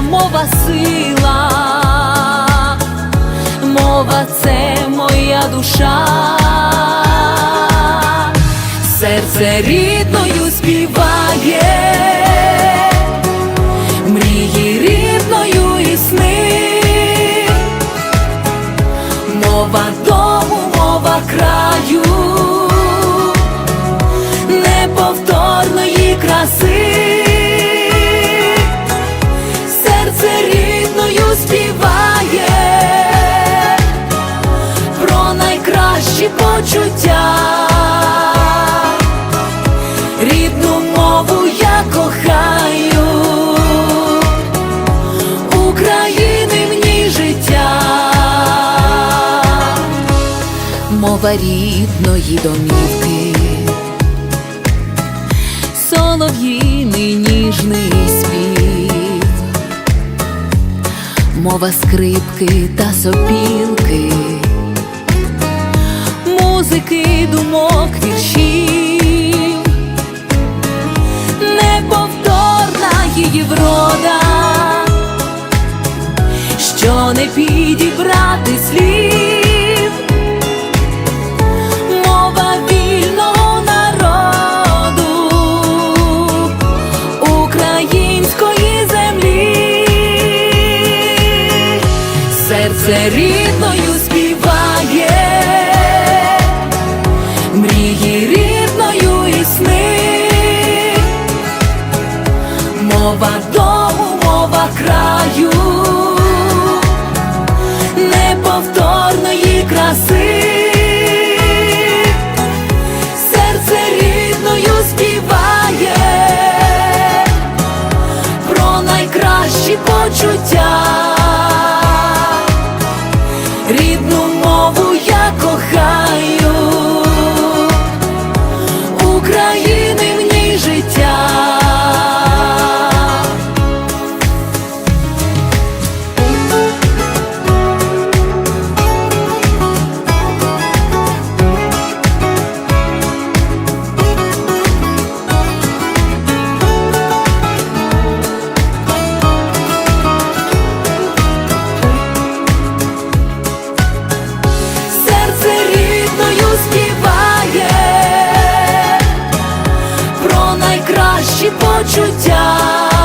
Мова сила, мова це моя душа, серце рідною мова домівки. Солов'їний ніжний спів, мова скрипки та сопілки, музики, думок, віршів, неповторна її врода, що не підібрати слів серце рідною співає. Rio. найкращі почуття.